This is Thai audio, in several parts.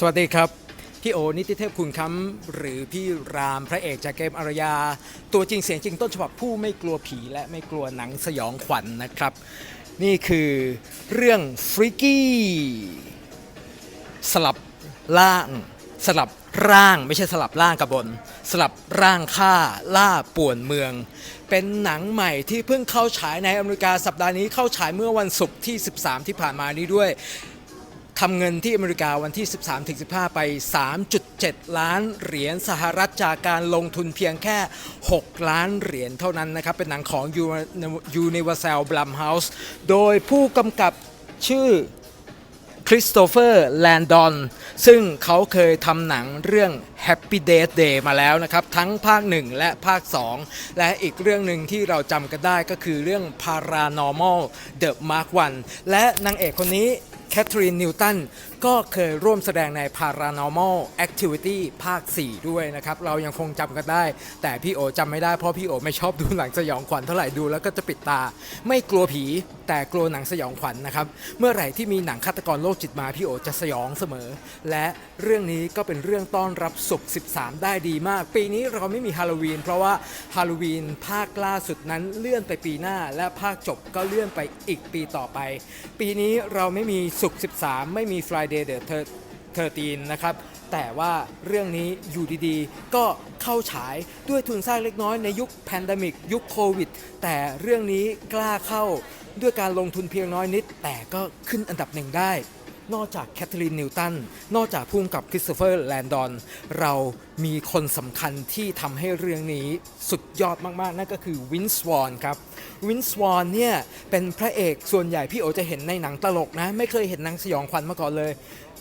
สวัสดีครับ พี่โอนิติเทพคุณคำหรือพี่รามพระเอกจากเกมอารยา ตัวจริงเสียงจริงต้นฉบับผู้ไม่กลัวผีและไม่กลัวหนังสยองขวัญนนะครับ นี่คือเรื่องฟริกี้สลับล่าง สลับร่างไม่ใช่สลับร่างกับบน สลับร่างฆ่าล่าป่วนเมือง เป็นหนังใหม่ที่เพิ่งเข้าฉายในอเมริกาสัปดาห์นี้เข้าฉายเมื่อวันศุกร์ที่ 13 ที่ผ่านมานี้ด้วย ทำเงินที่อเมริกาวันที่ 13-15 ไป 3.7 ล้านเหรียญสหรัฐจากการลงทุนเพียงแค่ 6 ล้านเหรียญเท่านั้นนะครับ เป็นหนังของ Universal Blumhouse โดยผู้กำกับชื่อคริสโตเฟอร์แลนดอนซึ่งเขาเคยทำหนังเรื่อง Happy Death Day มาแล้วนะครับ ทั้งภาค 1 และภาค 2 และอีกเรื่องหนึ่งที่เราจำกันได้ก็คือเรื่อง Paranormal The Mark 1และนางเอกคนนี้ แคทเธอรีนนิวตันก็เคยร่วมแสดงใน Paranormal Activity ภาค 4 ด้วยนะครับ เรายังคงจำกันได้ แต่พี่โอจำไม่ได้เพราะพี่โอไม่ชอบดูหนังสยองขวัญเท่าไหร่ดูแล้วก็จะปิดตา ไม่กลัวผีแต่กลัวหนังสยองขวัญนะครับ เมื่อไหร่ที่มีหนังฆาตกรโรคจิตมาพี่โอจะสยองเสมอ และเรื่องนี้ก็เป็นเรื่องต้อนรับศุกร์13 ได้ดีมาก ปีนี้เราไม่มีฮาโลวีนเพราะว่าฮาโลวีนภาคล่าสุดนั้นเลื่อนไปปีหน้า และภาคจบก็เลื่อนไปอีกปีต่อไป ปีนี้เราไม่มีศุกร์13 ไม่มี Friday the 13นะครับ แต่ว่าเรื่องนี้อยู่ดีๆ ก็เข้าฉายด้วยทุนสร้างเล็กน้อยในยุคแพนดมิกยุคโควิด แต่เรื่องนี้กล้าเข้าด้วยการลงทุนเพียงน้อยนิด แต่ก็ขึ้นอันดับหนึ่งได้ นอกจากแคทเธอรีนนิวตัน นอกจากพุ่มกับคริสโตเฟอร์แลนดอน เรามีคนสำคัญที่ทำให้เรื่องนี้สุดยอดมาก ๆ นั่นก็คือวินสวอนครับ วินสวอนเนี่ย เป็นพระเอกส่วนใหญ่พี่โอจะเห็นในหนังตลกนะ ไม่เคยเห็นหนังสยองขวัญมาก่อนเลย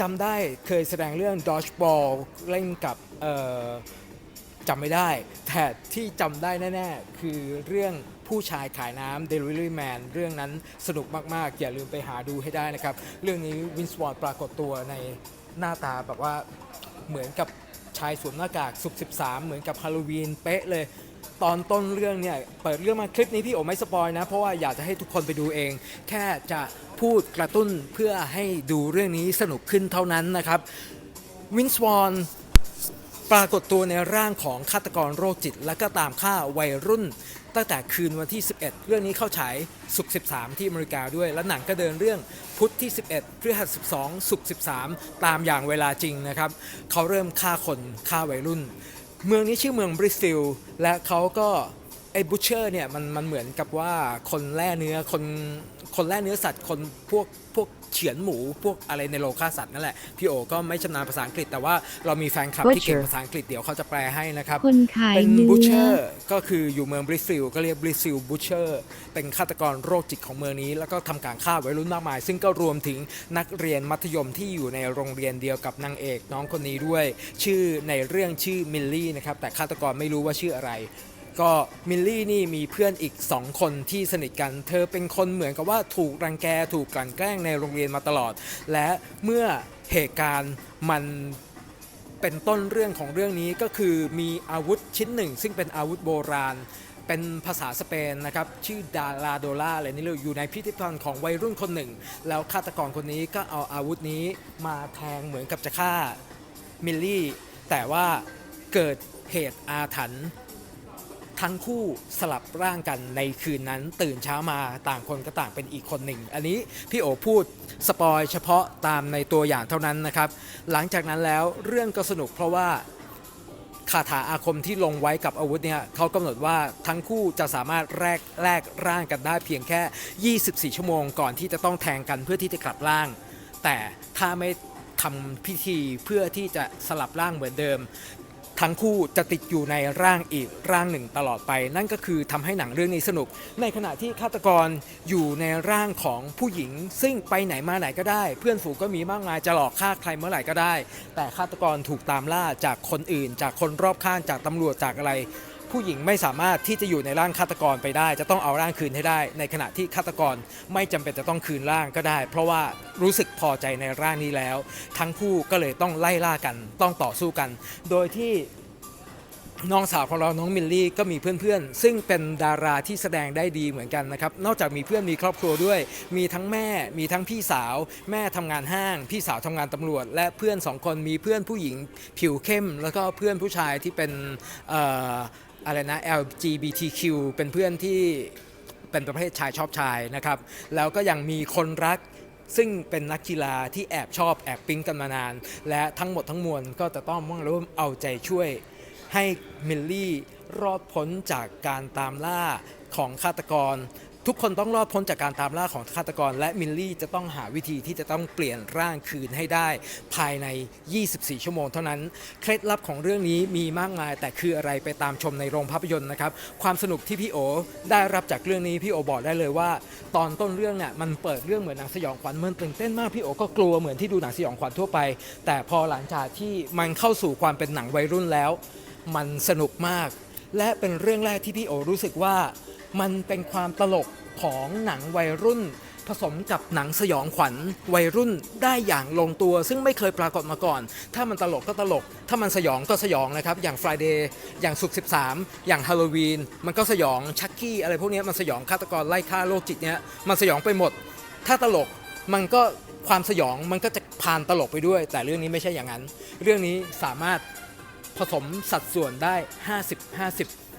จำได้เคยแสดงเรื่อง Dodgeball เล่นกับ จำไม่ได้ แต่ที่จำได้แน่ ๆ คือเรื่องผู้ชายขายน้ำ Delivery Man เรื่องนั้นสนุกมาก ๆ อย่าลืมไปหาดูให้ได้นะครับ เรื่องนี้วินสวอนปรากฏตัวในหน้าตาแบบว่าเหมือนกับชายสวมหน้ากากสุก13 เหมือนกับฮาโลวีนเป๊ะเลย ตอนต้นเรื่องเนี่ย เปิดเรื่องมาคลิปนี้พี่โอไม่สปอยนะ เพราะว่าอยากจะให้ทุกคนไปดูเอง แค่จะพูดกระตุ้นเพื่อให้ดูเรื่องนี้สนุกขึ้นเท่านั้นนะครับวินสวอน ปรากฏตัวในร่างของฆาตกรโรคจิต และก็ตามฆ่าวัยรุ่น ตั้งแต่คืนวันที่ 11 เรื่องนี้เข้าฉายสุก13 ที่อเมริกาด้วย และหนังก็เดินเรื่องพุธที่ 11พฤหัส12 สุก13 ตามอย่างเวลาจริงนะครับเขาเริ่มฆ่าคนฆ่าวัยรุ่น เมืองนี้ชื่อเมืองบริสติลและเขาก็ ไอ้บูชเชอร์เนี่ยมันมันเหมือนกับว่าคนแล่เนื้อคนคนแล่เนื้อสัตว์คนพวกพวกเฉือนหมูพวกอะไรในโรงฆ่าสัตว์นั่นแหละ พี่โอก็ไม่ชำนาญภาษาอังกฤษ แต่ว่าเรามีแฟนคลับที่เก่ง Butcher ภาษาอังกฤษเดี๋ยวเขาจะแปลให้นะครับ คนขายเป็นเนื้บูชเชออร์ก็คืออยู่เมืองบริสติล ก็เรียกบริสติลบูชเชอร์เป็นฆาตกรโรคจิตของเมืองนี้ แล้วก็ทำการฆ่าวัยรุ่นมากมาย ซึ่งก็รวมถึงนักเรียนมัธยมที่อยู่ในโรงเรียนเดียวกับนางเอกน้องคนนี้ด้วย ชื่อในเรื่องชื่อมิลลี่นะครับแต่ฆาตกรไม่รู้ว่าชื่ออะไร ก็มิลลี่นี่มีเพื่อนอีก 2 คนที่สนิทกัน เธอเป็นคนเหมือนกับว่าถูกรังแกถูกกลั่นแกล้งในโรงเรียนมาตลอด และเมื่อเหตุการณ์มันเป็นต้นเรื่องของเรื่องนี้ก็คือมีอาวุธชิ้นหนึ่ง ซึ่งเป็นอาวุธโบราณ เป็นภาษาสเปนนะครับ ชื่อดาลาโดล่าอะไรนี่เลยอยู่ในพิพิธภัณฑ์ของวัยรุ่นคนหนึ่ง แล้วฆาตกรคนนี้ก็เอาอาวุธนี้มาแทงเหมือนกับจะฆ่ามิลลี่ แต่ว่าเกิดเหตุอาถรรพ์ ทั้งคู่สลับร่างกันในคืนนั้นตื่นเช้ามาต่างคนก็ต่างเป็นอีกคนหนึ่ง อันนี้พี่โอพูดสปอยเฉพาะตามในตัวอย่างเท่านั้นนะครับ หลังจากนั้นแล้วเรื่องก็สนุกเพราะว่าคาถาอาคมที่ลงไว้กับอาวุธเนี่ยเขากำหนดว่าทั้งคู่จะสามารถแลกแลกร่างกันได้เพียงแค่ 24 ชั่วโมงก่อนที่จะต้องแทงกันเพื่อที่จะกลับร่าง แต่ถ้าไม่ทำพิธีเพื่อที่จะสลับร่างเหมือนเดิม ทั้งคู่จะติดอยู่ในร่างอีกร่างหนึ่งตลอดไป นั่นก็คือทำให้หนังเรื่องนี้สนุก ในขณะที่ฆาตกรอยู่ในร่างของผู้หญิง ซึ่งไปไหนมาไหนก็ได้ เพื่อนฝูงก็มีมากมายจะหลอกฆ่าใครเมื่อไหร่ก็ได้ แต่ฆาตกรถูกตามล่าจากคนอื่น จากคนรอบข้างจากตำรวจจากอะไร ผู้หญิงไม่สามารถที่จะอยู่ในร่างฆาตกรไปได้ จะต้องเอาร่างคืนให้ได้ ในขณะที่ฆาตกรไม่จำเป็นจะต้องคืนร่างก็ได้ เพราะว่ารู้สึกพอใจในร่างนี้แล้ว ทั้งคู่ก็เลยต้องไล่ล่ากัน ต้องต่อสู้กัน โดยที่น้องสาวของเรา น้องมิลลี่ก็มีเพื่อนๆ ซึ่งเป็นดาราที่แสดงได้ดีเหมือนกันนะครับ นอกจากมีเพื่อนมีครอบครัวด้วย มีทั้งแม่ มีทั้งพี่สาว แม่ทำงานห้าง พี่สาวทำงานตำรวจ และเพื่อนสองคนมีเพื่อนผู้หญิงผิวเข้ม แล้วก็เพื่อนผู้ชายที่เป็นเอ่อ อะไรนะ LGBTQ เป็นเพื่อนที่เป็นประเภทชายชอบชายนะครับ แล้วก็ยังมีคนรักซึ่งเป็นนักกีฬาที่แอบชอบแอบปิ๊งกันมานาน และทั้งหมดทั้งมวลก็จะต้องมั่งร่วมเอาใจช่วยให้มิลลี่รอดพ้นจากการตามล่าของฆาตกร ทุกคนต้องรอดพ้นจากการตามล่าของฆาตกร และมิลลี่จะต้องหาวิธีที่จะต้องเปลี่ยนร่างคืนให้ได้ ภายใน 24 ชั่วโมงเท่านั้น เคล็ดลับของเรื่องนี้มีมากมาย แต่คืออะไรไปตามชมในโรงภาพยนตร์นะครับ ความสนุกที่พี่โอได้รับจากเรื่องนี้พี่โอบอกได้เลยว่า ตอนต้นเรื่องเนี่ยมันเปิดเรื่องเหมือนหนังสยองขวัญมันตื่นเต้นมากพี่โอก็กลัวเหมือนที่ดูหนังสยองขวัญทั่วไป แต่พอหลังจากที่มันเข้าสู่ความเป็นหนังวัยรุ่นแล้ว มันสนุกมาก และเป็นเรื่องแรกที่พี่โอรู้สึกว่า มันเป็นความตลกของหนังวัยรุ่น ผสมกับหนังสยองขวัญวัยรุ่นได้อย่างลงตัว ซึ่งไม่เคยปรากฏมาก่อน ถ้ามันตลกก็ตลก ถ้ามันสยองก็สยองนะครับ อย่าง Friday อย่างสุก13 อย่างฮาโลวีน มันก็สยองชักกี้อะไรพวกนี้มันสยองฆาตกรไล่ฆ่าโรคจิตเนี้ยมันสยองไปหมด ถ้าตลกมันก็ความสยองมันก็จะพานตลกไปด้วย แต่เรื่องนี้ไม่ใช่อย่างนั้น เรื่องนี้สามารถผสมสัดส่วนได้ 50 50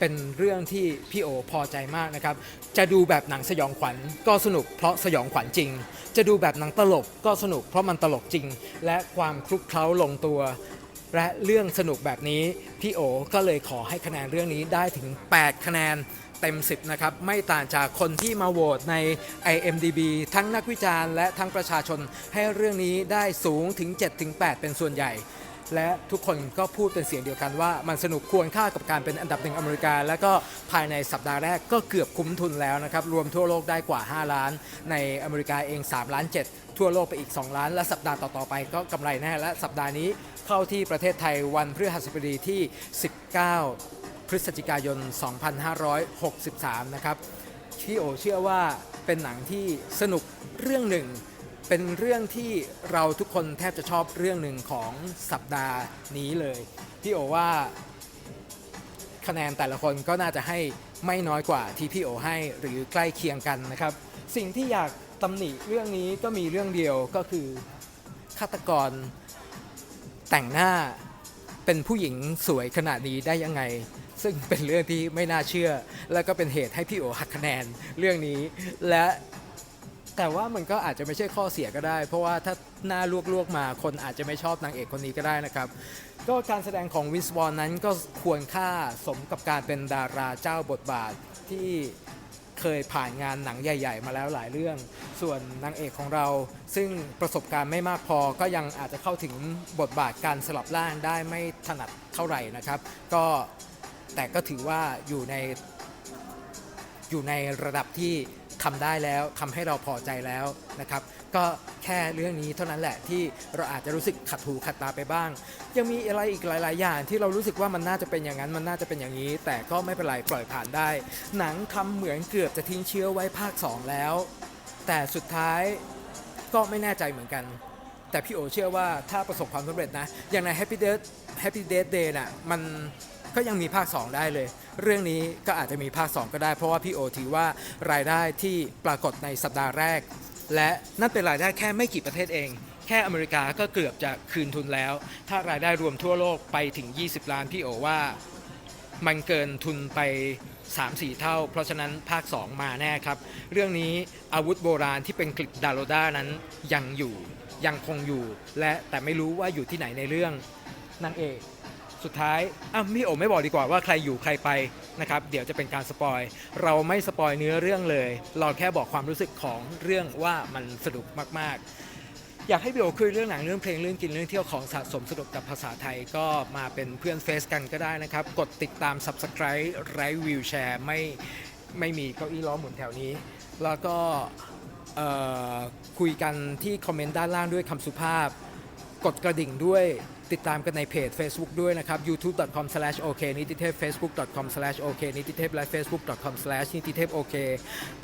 เป็นเรื่องที่พี่โอพอใจมากนะครับ จะดูแบบหนังสยองขวัญก็สนุกเพราะสยองขวัญจริง จะดูแบบหนังตลกก็สนุกเพราะมันตลกจริง และความคลุกเคล้าลงตัว และเรื่องสนุกแบบนี้ พี่โอก็เลยขอให้คะแนนเรื่องนี้ได้ถึง 8 คะแนนเต็ม 10 นะครับ ไม่ต่างจากคนที่มาโหวตใน IMDB ทั้งนักวิจารณ์และทั้งประชาชนให้เรื่องนี้ได้สูงถึง 7-8 เป็นส่วนใหญ่ และทุกคนก็พูดเป็นเสียงเดียวกันว่ามันสนุกควรค่ากับการเป็นอันดับหนึ่งอเมริกา และก็ภายในสัปดาห์แรกก็เกือบคุ้มทุนแล้วนะครับ รวมทั่วโลกได้กว่า 5 ล้าน ในอเมริกาเอง 3 ล้าน 7 ทั่วโลกไปอีก 2 ล้าน และสัปดาห์ต่อ ๆ ไปก็กำไรแน่และสัปดาห์นี้เข้าที่ประเทศไทยวันพฤหัสบดีที่ 19 พฤศจิกายน 2563 นะครับพี่โอเชื่อว่าเป็นหนังที่สนุกเรื่องหนึ่ง เป็นเรื่องที่เราทุกคนแทบจะชอบเรื่องหนึ่งของสัปดาห์นี้เลย พี่โอว่าคะแนนแต่ละคนก็น่าจะให้ไม่น้อยกว่าที่พี่โอให้หรือใกล้เคียงกันนะครับ สิ่งที่อยากตำหนิเรื่องนี้ก็มีเรื่องเดียวก็คือฆาตกรแต่งหน้าเป็นผู้หญิงสวยขนาดนี้ได้ยังไง ซึ่งเป็นเรื่องที่ไม่น่าเชื่อ แล้วก็เป็นเหตุให้พี่โอหักคะแนนเรื่องนี้ และ แต่ว่ามันก็อาจจะไม่ใช่ข้อเสียก็ได้ เพราะว่าถ้าหน้าลวกๆมาคนอาจจะไม่ชอบนางเอกคนนี้ก็ได้นะครับ ก็การแสดงของวินส์วอนนั้นก็ควรค่าสมกับการเป็นดาราเจ้าบทบาทที่เคยผ่านงานหนังใหญ่ ๆ มาแล้วหลายเรื่อง ส่วนนางเอกของเราซึ่งประสบการณ์ไม่มากพอก็ยังอาจจะเข้าถึงบทบาทการสลับร่างได้ไม่ถนัดเท่าไหร่นะครับ ก็แต่ก็ถือว่าอยู่ในอยู่ในระดับที่ ทำได้แล้วทำให้เราพอใจแล้วนะครับก็แค่เรื่องนี้เท่านั้นแหละที่เราอาจจะรู้สึกขัดหูขัดตาไปบ้าง ยังมีอะไรอีกหลาย ๆ อย่างที่เรารู้สึกว่ามันน่าจะเป็นอย่างนั้นมันน่าจะเป็นอย่างนี้ แต่ก็ไม่เป็นไรปล่อยผ่านได้ หนังทำเหมือนเกือบจะทิ้งเชื้อไว้ภาค 2 แล้ว แต่สุดท้ายก็ไม่แน่ใจเหมือนกัน แต่พี่โอเชื่อว่าถ้าประสบความสำเร็จนะ อย่างใน Happy Death Happy Death Day น่ะมัน ก็ยังมีภาค 2 ได้เลย เรื่องนี้ก็อาจจะมีภาค 2 ก็ได้ เพราะว่าพี่โอถือว่ารายได้ที่ปรากฏในสัปดาห์แรก และนั่นเป็นรายได้แค่ไม่กี่ประเทศเอง แค่อเมริกาก็เกือบจะคืนทุนแล้ว ถ้ารายได้รวมทั่วโลกไปถึง 20 ล้านพี่โอว่ามันเกินทุนไป 3-4 เท่า เพราะฉะนั้นภาค 2 มาแน่ครับ เรื่องนี้อาวุธโบราณที่เป็นกลิดดาโรด้านั้นยังอยู่ยังคงอยู่ และแต่ไม่รู้ว่าอยู่ที่ไหนในเรื่องนางเอก สุดท้ายอะพี่โอไม่บอกดีกว่าว่าใครอยู่ใครไปนะครับเดี๋ยวจะเป็นการสปอยเราไม่สปอยเนื้อเรื่องเลย เราแค่บอกความรู้สึกของเรื่องว่ามันสนุกมาก ๆ อยากให้พี่โอคุยเรื่องหนังเรื่องเพลงเรื่องกินเรื่องเที่ยวของสะสมสนุกกับภาษาไทยก็มาเป็นเพื่อนเฟซกันก็ได้นะครับ กดติดตาม Subscribe ไร้วิวแชร์ไม่ไม่มีเก้าอี้ล้อหมุนแถวนี้ แล้วก็คุยกันที่คอมเมนต์ด้านล่างด้วยคำสุภาพ กดกระดิ่งด้วย ติดตามกันในเพจ Facebook ด้วยนะครับ youtube.com/ok นิติเทพ facebook.com/ok นิติเทพและ facebook.com/ นิติเทพโอเค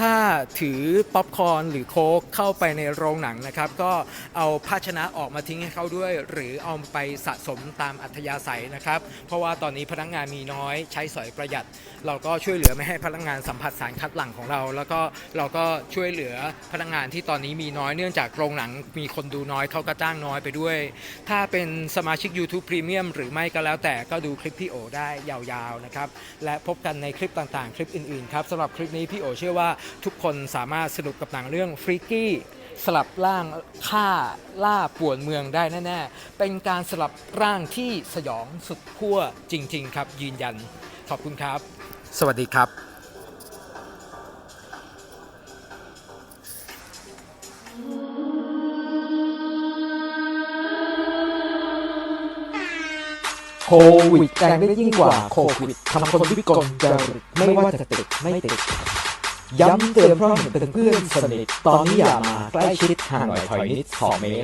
ถ้าถือป๊อปคอร์นหรือโค้กเข้าไปในโรงหนังนะครับ ก็เอาภาชนะออกมาทิ้งให้เขาด้วย หรือเอาไปสะสมตามอัธยาศัยนะครับ เพราะว่าตอนนี้พนักงานมีน้อยใช้สอยประหยัด เราก็ช่วยเหลือไม่ให้พนักงานสัมผัสสารคัดหลั่งของเรา แล้วก็เราก็ช่วยเหลือพนักงานที่ตอนนี้มีน้อยเนื่องจากโรงหนังมีคนดูน้อยเขาก็จ้างน้อยไปด้วย ถ้าเป็นสมาชิก YouTube Premium หรือไม่ก็แล้วแต่ก็ดูคลิปพี่โอได้ยาวๆนะครับ และพบกันในคลิปต่างๆ คลิปอื่นๆครับสำหรับคลิปนี้พี่โอเชื่อว่าทุกคนสามารถสนุกกับหนังเรื่องฟรีกี้สลับร่างฆ่าล่าป่วนเมืองได้แน่ๆ เป็นการสลับร่างที่สยองสุดขั้วจริง ๆ ครับยืนยัน ขอบคุณครับ สวัสดีครับ โควิดแรงได้ยิ่งกว่าโควิดทำคนวิกลจริตไม่ว่าจะติดไม่ติดย้ำเตือนเพราะเห็นเป็นเพื่อนสนิทตอนนี้อย่ามาใกล้ชิดห่างหน่อยถอยนิดสองเมตร